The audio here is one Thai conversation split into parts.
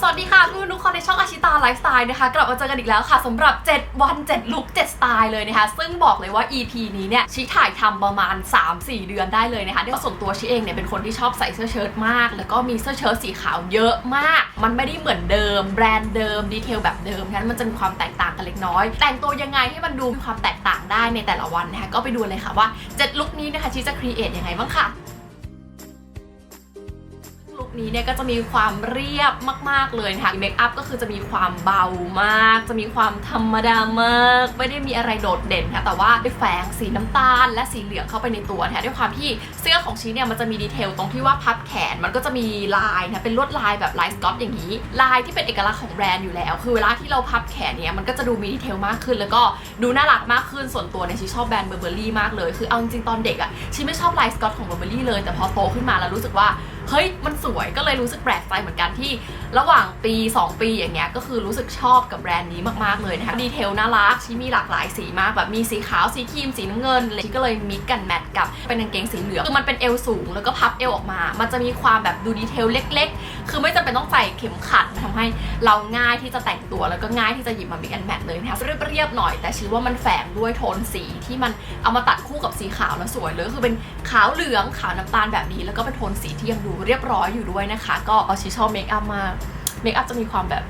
สวัสดีค่ะทุกทุกคนในช่องอาชิตาไลฟ์สไตล์นะคะกลับมาเจอกันอีกแล้วค่ะสำหรับ 7 วัน 7 ลุค7สไตล์เลยนะคะ ซึ่งบอกเลยว่า EP นี้เนี่ยชิถ่ายทำประมาณ 3-4 เดือนได้เลยนะคะเนื่องจากส่วนตัวชิเองเนี่ยเป็นคนที่ชอบใส่เสื้อเชิ้ตมาก แล้วก็มีเสื้อเชิ้ตสีขาวเยอะมาก มันไม่ได้เหมือนเดิม แบรนด์เดิมดีเทลแบบเดิมนั้นมันจะมีความแตกต่างกันเล็กน้อย แต่งตัวยังไงให้มันดูมีความแตกต่างได้ในแต่ละวันนะคะก็ไปดูเลยค่ะว่า 7 ลุคนี้นะคะชิจะครีเอทยังไงบ้างค่ะ นี้เนี่ยก็จะมีความเรียบมาก ๆ เลยนะคะเมคอัพก็คือจะมีความเบามาก จะมีความธรรมดามาก ไม่ได้มีอะไรโดดเด่นค่ะแต่ว่าได้แฝงสีน้ำตาล และสีเหลืองเข้าไปในตัวนะคะด้วยความที่เสื้อของชีเนี่ยมันจะมีดีเทลตรงที่ว่าพับแขนมันก็จะมีลายนะเป็นลวดลายแบบลายสกอตอย่างนี้ ลายที่เป็นเอกลักษณ์ของแบรนด์อยู่แล้ว คือเวลาที่เราพับแขนเนี่ยมันก็จะดูมีดีเทลมากขึ้น แล้วก็ดูน่ารักมากขึ้นส่วนตัวเนี่ยชีชอบแบรนด์เบอร์เบอรี่มากเลย คือเอาจริงตอนเด็กอะชีไม่ชอบลายสกอตของเบอร์เบอรี่เลยแต่พอโตขึ้นมาแล้วรู้สึกว่า เฮ้ยมันสวยก็เลยรู้สึกแปลกใจเหมือนกันที่ ระหว่างปี 2 ปีอย่างเงี้ยก็คือรู้สึกชอบกับแบรนด์นี้มากๆเลยนะคะดีเทลน่ารักที่มีหลากหลายสีมากแบบมีสีขาวสีครีมสีน้ำเงินเลยก็เลยมิกกันแมทกับเป็นกางเกงสีเหลืองคือมันเป็นเอวสูงแล้วก็พับเอวออกมา มันจะมีความแบบดูดีเทลเล็ก ๆ คือไม่จำเป็นต้องใส่เข็มขัดทำให้เราง่ายที่จะแต่งตัวแล้วก็ง่ายที่จะหยิบมามิกกันแมทเลยนะคะเรียบๆหน่อยแต่ชื่อว่ามันแฝงด้วยโทนสีที่มันเอามาตัดคู่กับสีขาวแล้วสวยเลยคือเป็นขาวเหลืองขาวน้ำตาลแบบนี้ แล้วก็เป็นโทนสีที่ยังดูเรียบร้อยอยู่ด้วยนะคะ ก็เอาชิชอบเมคอัพมาเมคอัพจะมีความแบบ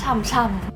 ช่ำ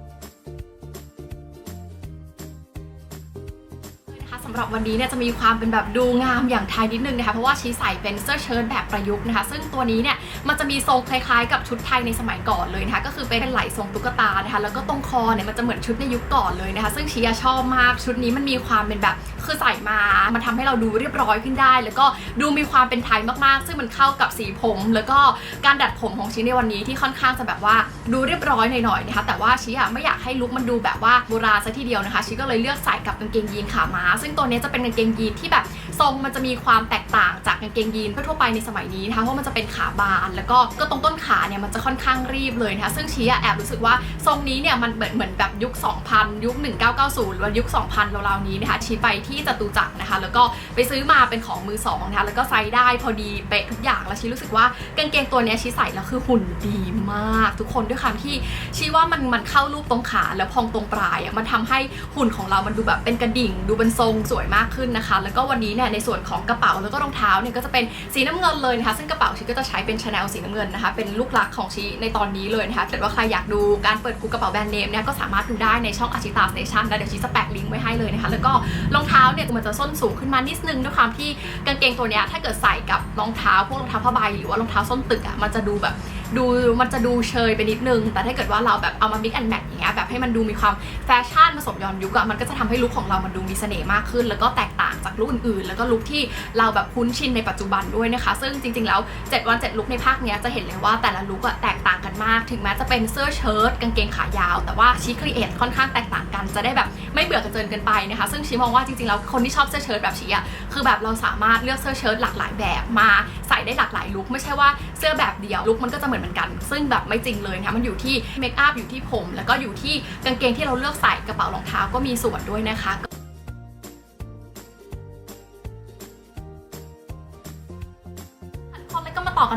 หรับวันนี้เนี่ยจะมีความเป็นแบบดูงามอย่างไทยนิดนึงนะคะ เพราะว่าชี้ใส่เป็นเสื้อเชิ้ตแบบประยุกต์นะคะ ซึ่งตัวนี้เนี่ยมันจะมีทรงคล้ายๆ กับชุดไทยในสมัยก่อนเลยนะคะ ก็คือเป็นไหล่ทรงตุ๊กตานะคะ แล้วก็ตรงคอเนี่ยมันจะเหมือนชุดในยุคก่อนเลยนะคะ ซึ่งชีอะชอบมากชุดนี้มันมีความเป็นแบบคือใส่มา มันทำให้เราดูเรียบร้อยขึ้นได้ แล้วก็ดูมีความเป็นไทยมากๆ ซึ่งมันเข้ากับสีผม แล้วก็การดัดผมของชี้ในวันนี้ที่ค่อนข้างจะแบบว่าดูเรียบร้อยหน่อยๆนะคะ แต่ว่าชีอะไม่อยากให้ลุคมันดูแบบว่าโบราณซะทีเดียวนะคะชีก็เลยเลือกใส่กับกางเกงยีนขาม้าซึ่งตัวนี้จะเป็นกางเกงยีนที่แบบทรงมันจะมีความแตกต่างจากกางเกงยีนทั่วไปในสมัยนี้นะคะเพราะมันจะเป็นขาบานแล้วก็ก็ตรงต้นขาเนี่ยมันจะค่อนข้างรีบเลยนะคะซึ่งชีอะแอบรู้สึกว่าทรงนี้เนี่ยมันเหมือนเหมือนแบบยุค 2000 ยุค 1990 หรือยุค 2000ราวๆนี้นะคะชีไปที่จตุจักรนะคะ แล้วก็ไปซื้อมาเป็นของมือสองนะคะแล้วก็ไซส์ได้พอดีเป๊ะทุกอย่างแล้วชีรู้สึกว่ากางเกงตัวนี้ชีใส่แล้วคือหุ่นดีมาก ทุกคนด้วยความที่ชีว่ามันมันเข้ารูปตรงขาแล้วพองตรงปลายอะมันทำให้หุ่นของเรามันดูแบบเป็นกระดิ่ง ดูเป็นทรงสวยมากขึ้นนะคะ แล้วก็วันนี้เนี่ยในส่วนของกระเป๋าแล้วก็รองเท้าเนี่ยก็จะเป็นสีน้ำเงินเลยนะคะ ซึ่งกระเป๋าชีก็จะใช้เป็นชาแนลสีน้ำเงินนะคะเป็นลูกหลักของชีในตอนนี้เลยนะคะถ้าเกิดว่าใครอยากดูการเปิดกูกระเป๋าแบรนด์เนมเนี่ยก็สามารถดูได้ในช่องอาชิตาสเตชันแล้วเดี๋ยวชีจะแปะลิงก์ไว้ให้เลยนะคะแล้วก็รองเท้าเนี่ยมันจะส้นสูงขึ้นมานิดนึงด้วยความที่กางเกงตัวเนี้ยถ้าเกิดใส่กับรองเท้าพวกรองเท้าผ้าใบหรือว่ารองเท้าส้นตึกอะมันจะดูแบบดูมันจะดูเชยไปนิดนึง แต่ถ้าเกิดว่าเราแบบเอามา mix and match อย่างเงี้ยแบบให้มันดูมีความแฟชั่นผสมย้อนยุคอะมันก็จะทำให้ลุคของเรามันดูมีเสน่ห์มากขึ้น แล้วก็แตกต่างจากลุคอื่นๆ แล้วก็ลุคที่เราแบบคุ้นชินในปัจจุบันด้วยนะคะ ซึ่งจริงๆแล้ว 7 วัน7ลุคในภาคเนี้ยจะเห็นเลยว่าแต่ละลุคอะแตกต่างกันมาก ถึงแม้จะเป็นเสื้อเชิ้ตกางเกงขายาว แต่ว่าชีครีเอทค่อนข้างแตกต่างกัน จะได้แบบไม่เบื่อกันเกินเกินไปนะคะ ซึ่งชีมองว่าจริงๆแล้วคนที่ชอบเสื้อเชิ้ตแบบชีอะคือแบบเราสามารถเลือกเสื้อเชิ้ตหลากหลายแบบมาใส่ได้หลากหลายลุคไม่ใช่ว่าเสื้อแบบเดียวลุคมันก็จะเหมือนเหมือนกัน ซึ่งแบบไม่จริงเลยนะคะมันอยู่ที่เมคอัพอยู่ที่ผม แล้วก็อยู่ที่กางเกงที่เราเลือกใส่กระเป๋ารองเท้าก็มีส่วนด้วยนะคะ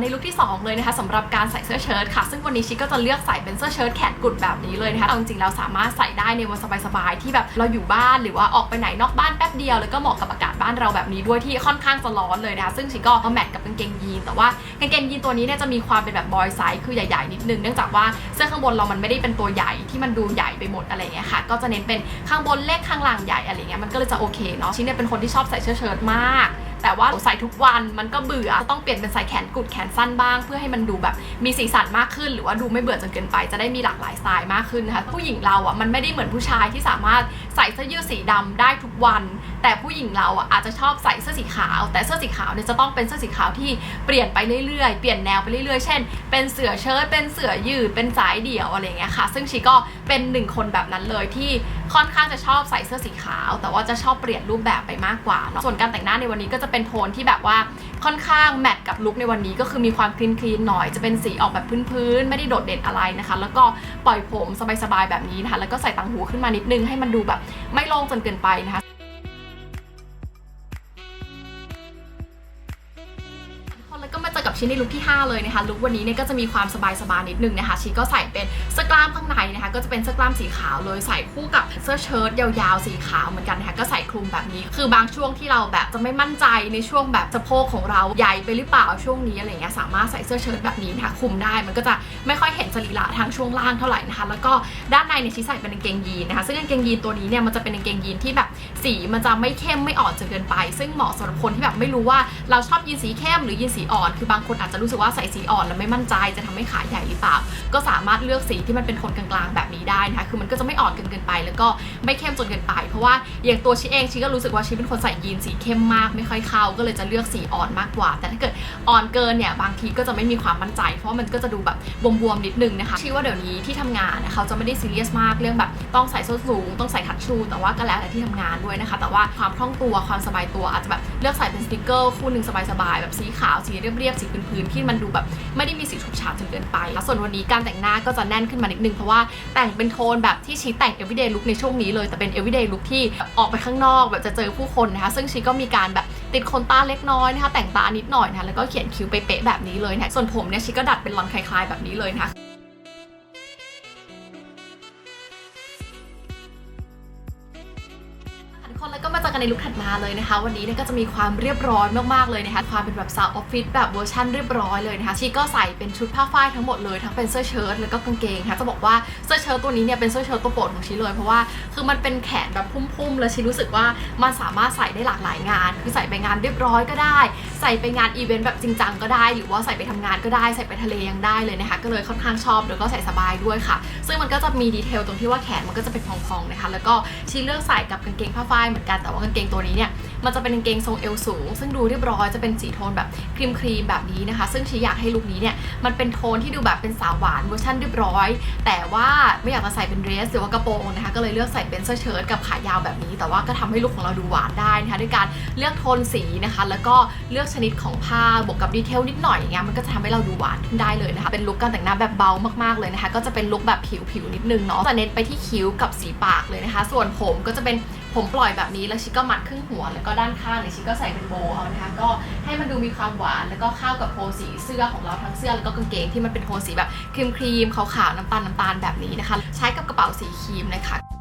ในลุคที่ 2 เลยนะคะสำหรับการใส่เสื้อเชิ้ตค่ะ ซึ่งวันนี้ชิคก็จะเลือกใส่เป็นเสื้อเชิ้ตแขนกุดแบบนี้เลยนะคะเอาจริงๆแล้วสามารถใส่ได้ในวันสบายๆที่แบบเราอยู่บ้านหรือว่าออกไปไหนนอกบ้านแป๊บเดียว แล้วก็เหมาะกับอากาศบ้านเราแบบนี้ด้วยที่ค่อนข้างจะร้อนเลยนะคะซึ่งชิคก็เอาแมทกับกางเกงยีน แต่ว่ากางเกงยีนตัวนี้เนี่ยจะมีความเป็นแบบบอยไซส์คือใหญ่ๆนิดนึงเนื่องจากว่าเสื้อข้างบนเรามันไม่ได้เป็นตัวใหญ่ที่มันดูใหญ่ไปหมดอะไรเงี้ยค่ะ ก็จะเน้นเป็นข้างบนเล็กข้างล่างใหญ่อะไรเงี้ยมันก็เลยจะโอเคเนาะชิคเนี่ยเป็นคนที่ชอบใส่เสื้อเชิ้ตมาก แต่ว่าใส่ทุกวันมันก็เบื่อต้องเปลี่ยนเป็นใส่แขนกุดแขนสั้นบ้าง เพื่อให้มันดูแบบมีสีสันมากขึ้น หรือว่าดูไม่เบื่อจนเกินไปจะได้มีหลากหลายสไตล์มากขึ้นนะคะผู้หญิงเราอะมันไม่ได้เหมือนผู้ชายที่สามารถใส่เสื้อยืดสีดำได้ทุกวัน แต่ผู้หญิงเราอะอาจจะชอบใส่เสื้อสีขาว แต่เสื้อสีขาวเนี่ยจะต้องเป็นเสื้อสีขาวที่เปลี่ยนไปเรื่อยๆ เปลี่ยนแนวไปเรื่อยๆ เช่น เป็นเสื้อเชิ้ตเป็นเสื้อยืดเป็นสายเดี่ยวอะไรเงี้ยค่ะ ซึ่งชีก็เป็นหนึ่งคนแบบนั้นเลยที่ ค่อนข้างจะชอบใส่เสื้อสีขาว แต่ว่าจะชอบเปลี่ยนรูปแบบไปมากกว่าเนาะส่วนการแต่งหน้าในวันนี้ก็จะเป็นโทนที่แบบว่าค่อนข้างแมทกับลุคในวันนี้ก็คือมีความคลีนคลีนหน่อยจะเป็นสีออกแบบพื้นๆไม่ได้โดดเด่นอะไรนะคะ แล้วก็ปล่อยผมสบายๆแบบนี้นะคะแล้วก็ใส่ตังหูขึ้นมานิดนึงให้มันดูแบบไม่โล่งจนเกินไปนะคะ ชิ้นในลุคที่ 5 เลยนะคะลุควันนี้เนี่ยก็จะมีความสบายสบายๆนิดนึงนะคะชีก็ใส่เป็นเสื้อกล้ามข้างในนะคะก็จะเป็นเสื้อกล้ามสีขาวเลยใส่คู่กับเสื้อเชิ้ตยาวๆสีขาวเหมือนกันนะคะก็ใส่คลุมแบบนี้ คือบางช่วงที่เราแบบจะไม่มั่นใจในช่วงแบบสะโพกของเราใหญ่ไปหรือเปล่าช่วงนี้อะไรเงี้ยสามารถใส่เสื้อเชิ้ตแบบนี้นะคะคลุมได้มันก็จะไม่ค่อยเห็นสรีระทางช่วงล่างเท่าไหร่นะคะแล้วก็ด้านในเนี่ยชีใส่เป็นกางเกงยีนนะคะซึ่งกางเกงยีนตัวนี้เนี่ยมันจะเป็นกางเกงยีนที่แบบสีมันจะไม่เข้มไม่อ่อนจนเกินไป ซึ่งเหมาะสำหรับคนที่แบบไม่รู้ว่าเราชอบยีนสีเข้มหรือยีนสีอ่อนคือบางคนอาจจะรู้สึกว่าใส่สีอ่อนแล้วไม่มั่นใจจะทำให้ขาใหญ่หรือเปล่า ก็สามารถเลือกสีที่มันเป็นโทนกลางๆ แบบนี้ได้นะคะ คือมันก็จะไม่อ่อนเกินเกินไป แล้วก็ไม่เข้มจนเกินไป เพราะว่าอย่างตัวชีเองชีก็รู้สึกว่าชีเป็นคนใส่ยีนสีเข้มมากไม่ค่อยเข้า ก็เลยจะเลือกสีอ่อนมากกว่า แต่ถ้าเกิดอ่อนเกินเนี่ยบางทีก็จะไม่มีความมั่นใจ เพราะมันก็จะดูแบบบวมๆนิดนึงนะคะชีว่าเดี๋ยวนี้ที่ทำงานนะเขาจะไม่ได้ซีเรียสมากเรื่องแบบต้องใส่ส้นสูงต้องใส่คัตชู แต่ว่าก็แล้วแต่ที่ทำงานด้วยนะคะ แต่ว่าความคล่องตัวความสบายตัวอาจจะแบบเลือกใส่เป็นสติกเกอร์คู่หนึ่งสบายๆแบบสีขาวสีเรียบๆสีพื้นที่มันดูแบบไม่ได้มีสีฉูดฉาดจนเกินไป แล้วส่วนวันนี้การแต่งหน้าก็จะแน่นขึ้นมานิดนึงเพราะว่าแต่งเป็นโทนแบบที่ชีแต่ง everyday look ในช่วงนี้เลยแต่เป็น everyday look ที่ออกไปข้างนอกแบบจะเจอผู้คนนะคะซึ่งชีก็มีการแบบติดคนตาเล็กน้อยนะคะแต่งตานิดหน่อยนะคะแล้วก็เขียนคิ้วเป๊ะๆแบบนี้เลยนะะส่วนผมเนี่ยชีก็ดัดเป็นลอนคล้ายๆแบบนี้เลยนะคะ คนแล้วก็มาเจอกันในลุคถัดมาเลยนะคะ วันนี้เนี่ยก็จะมีความเรียบร้อยมากๆเลยนะคะความเป็นแบบสาวออฟฟิศแบบเวอร์ชันเรียบร้อยเลยนะคะชีก็ใส่เป็นชุดผ้าฝ้ายทั้งหมดเลยทั้งเป็นเสื้อเชิ้ตแล้วก็กางเกงนะคะจะบอกว่าเสื้อเชิ้ตตัวนี้เนี่ยเป็นเสื้อเชิ้ตตัวโปรดของชีเลยเพราะว่าคือมันเป็นแขนแบบพุ่มๆ แล้วชีรู้สึกว่ามันสามารถใส่ได้หลากหลายงาน คือใส่ไปงานเรียบร้อยก็ได้ ใส่ไปงานอีเวนต์แบบจริงจังก็ได้ หรือว่าใส่ไปทำงานก็ได้ใส่ไปทะเลยังได้เลยนะคะก็เลยค่อนข้างชอบแล้วก็ใส่สบายด้วยค่ะ ซึ่งมันก็จะมีดีเทลตรงที่ว่าแขนมันก็จะเป็นพองๆนะคะแล้วก็ชีเลือกใส่กับกางเกงผ้าฝ้ายเหมือนกันแต่ว่ากางเกงตัวนี้เนี่ยมันจะเป็นกางเกงทรงเอวสูง ซึ่งดูเรียบร้อยจะเป็นสีโทนแบบครีมครีมแบบนี้นะคะ ซึ่งชีอยากให้ลุคนี้เนี่ยมันเป็นโทนที่ดูแบบเป็นสาวหวานเวอร์ชันเรียบร้อย แต่ว่าไม่อยากจะใส่เป็นเดรสหรือว่ากระโปรงนะคะก็เลยเลือกใส่เป็นเสื้อเชิ้ตกับขายาวแบบนี้ แต่ว่าก็ทำให้ลุคของเราดูหวานได้นะคะด้วยการเลือกโทนสีนะคะ แล้วก็เลือกชนิดของผ้าบวกกับดีเทลนิดหน่อยอย่างเงี้ยมันก็จะทำให้เราดูหวานขึ้นได้เลยนะคะเป็นลุคการแต่งหน้าแบบเบามากๆเลยนะคะก็จะเป็นลุคแบบผิวๆนิดนึงเนาะจะเน้นไปที่คิ้วกับสีปากเลยนะคะ ส่วนผมก็จะเป็น ผมปล่อยแบบนี้แล้วชิก็มัดครึ่งหัว แล้วก็ด้านข้างเนี่ยชิก็ใส่เป็นโบเอานะคะก็ให้มันดูมีความหวานแล้วก็เข้ากับโทนสีเสื้อของเราทั้งเสื้อแล้วก็กางเกงที่มันเป็นโทนสีแบบครีมครีมขาวๆน้ำตาลน้ำตาลแบบนี้นะคะ ใช้กับกระเป๋าสีครีมนะคะ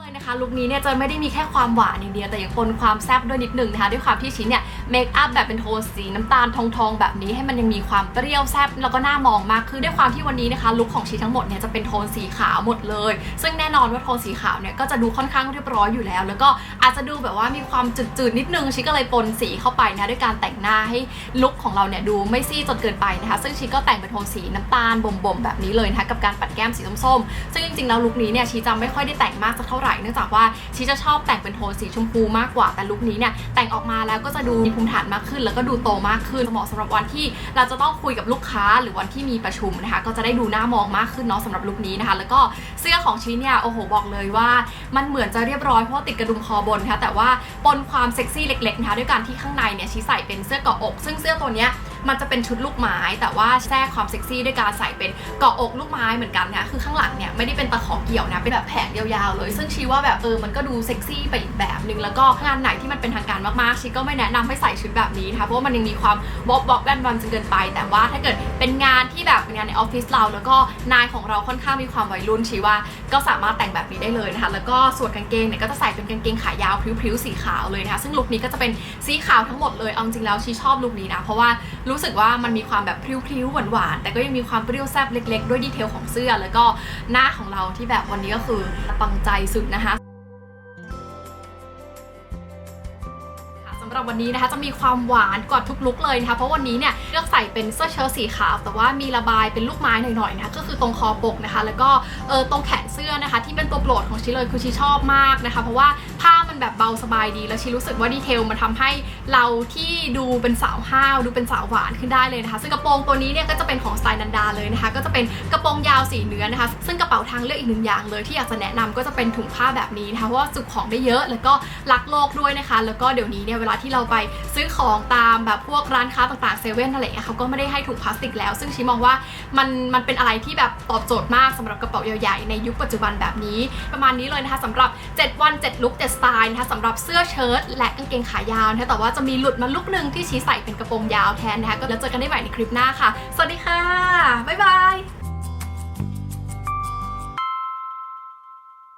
เลยนะคะลุคนี้เนี่ยจะไม่ได้มีแค่ความหวานอย่างเดียวแต่ยังปนความแซ่บด้วยนิดหนึ่งนะคะด้วยความที่ชิ้นเนี่ยเมคอัพแบบเป็นโทนสีน้ำตาลทองๆแบบนี้ให้มันยังมีความเปรี้ยวแซ่บแล้วก็น่ามองมากคือด้วยความที่วันนี้นะคะลุคของชิ้นทั้งหมดเนี่ยจะเป็นโทนสีขาวหมดเลย ซึ่งแน่นอนว่าโทนสีขาวเนี่ยก็จะดูค่อนข้างเรียบร้อยอยู่แล้ว แล้วก็อาจจะดูแบบว่ามีความจืดๆนิดนึงชิก็เลยปนสีเข้าไปนะด้วยการแต่งหน้าให้ลุคของเราเนี่ยดูไม่ซี่จนเกินไปนะคะ ซึ่งชิก็แต่งเป็นโทนสีน้ำตาลบ่มๆแบบนี้เลยนะคะกับการปัดแก้มสีส้มๆซึ่งจริงๆแล้วลุคนี้เนี่ยชีจะไม่ค่อยได้แต่งมากสักเท่าไหร่เนื่องจากว่าชีจะชอบแต่งเป็นโทนสีชมพูมากกว่าแต่ลุคนี้เนี่ยแต่งออกมาแล้วก็จะดูมีภูมิฐานมากขึ้น แล้วก็ดูโตมากขึ้นเหมาะสำหรับวันที่เราจะต้องคุยกับลูกค้าหรือวันที่มีประชุมนะคะก็จะได้ดูหน้ามองมากขึ้นเนาะสำหรับลุคนี้นะคะ แล้วก็เสื้อของชีเนี่ยโอ้โหบอกเลยว่า มันเหมือนจะเรียบร้อยเพราะติดกระดุมคอบนนะคะแต่ว่าปนความเซ็กซี่เล็กๆนะคะด้วยการที่ข้างในเนี่ยชีใส่เป็นเสื้อเกาะอก ซึ่งเสื้อตัวเนี้ย มันจะเป็นชุดลูกไม้ แต่ว่าแทรกความเซ็กซี่ด้วยการใส่เป็นเกาะอกลูกไม้เหมือนกันนะคือข้างหลังเนี่ยไม่ได้เป็นตะขอเกี่ยวนะเป็นแบบแผงยาวๆเลย ซึ่งชีว่าแบบเออมันก็ดูเซ็กซี่ไปอีกแบบนึงแล้วก็งานไหนที่มันเป็นทางการมากๆชีก็ไม่แนะนำให้ใส่ชุดแบบนี้นะคะเพราะว่ามันยังมีความบ๊อบบ๊อบแวนวันจนเกินไป แต่ว่าถ้าเกิดเป็นงานที่แบบเป็นงานในออฟฟิศเราแล้วก็นายของเราค่อนข้างมีความวัยรุ่นชีว่า ก็สามารถแต่งแบบนี้ได้เลยนะคะแล้วก็ส่วนกางเกงเนี่ยก็จะใส่เป็นกางเกงขายาวพริ้วๆสีขาวเลยนะคะซึ่งลุคนี้ก็จะเป็นสีขาวทั้งหมดเลยเอาจริงแล้วชีชอบลุคนี้นะเพราะว่ารู้สึกว่ามันมีความแบบพริ้วๆหวานๆแต่ก็ยังมีความเปรี้ยวแซ่บเล็ก ๆ ด้วยดีเทลของเสื้อ แล้วก็หน้าของเราที่แบบวันนี้ก็คือปังใจสุดนะคะสำหรับวันนี้นะคะจะมีความหวานกว่าทุกลุกเลยนะคะเพราะวันนี้เนี่ยเลือกใส่เป็นเสื้อเชิ้ตสีขาว แต่ว่ามีระบายเป็นลูกไม้หน่อยๆนะคะก็คือตรงคอปกนะคะ แล้วก็เออตรงแขนเสื้อนะคะ ที่เป็นตัวโปรดของชิเลยคือชิชอบมากนะคะ เพราะว่าผ้า เบาสบายดี แล้วชิรู้สึกว่าดีเทลมันทำให้เราที่ดูเป็นสาวห้าวดูเป็นสาวหวานขึ้นได้เลยนะคะ ซึ่งกระโปรงตัวนี้เนี่ยก็จะเป็นของสไตล์นันดาเลยนะคะ ก็จะเป็นกระโปรงยาวสีเนื้อนะคะ ซึ่งกระเป๋าทางเลือกอีกหนึ่งอย่างเลยที่อยากจะแนะนำก็จะเป็นถุงผ้าแบบนี้นะคะเพราะว่าจุของได้เยอะแล้วก็รักโลกด้วยนะคะ แล้วก็เดี๋ยวนี้เนี่ยเวลาที่เราไปซื้อของตามแบบพวกร้านค้าต่างๆเซเว่นอะไรเงี้ยเขาก็ไม่ได้ให้ถุงพลาสติกแล้ว ซึ่งชิมองว่ามันมันเป็นอะไรที่แบบตอบโจทย์มากสำหรับกระเป๋าใหญ่ๆในยุคปัจจุบันแบบนี้ ประมาณนี้เลยนะคะสำหรับ 7 วัน 7 ลุก7สไตล์นะคะสำหรับเสื้อเชิ้ตและกางเกงขายาวนะคะแต่ว่าจะมีหลุดมาลุกหนึ่งที่ชี้ใส่เป็นกระโปรงยาวแทนนะคะก็แล้วเจอกันได้ใหม่ในคลิปหน้าค่ะ สวัสดีค่ะ บ๊ายบาย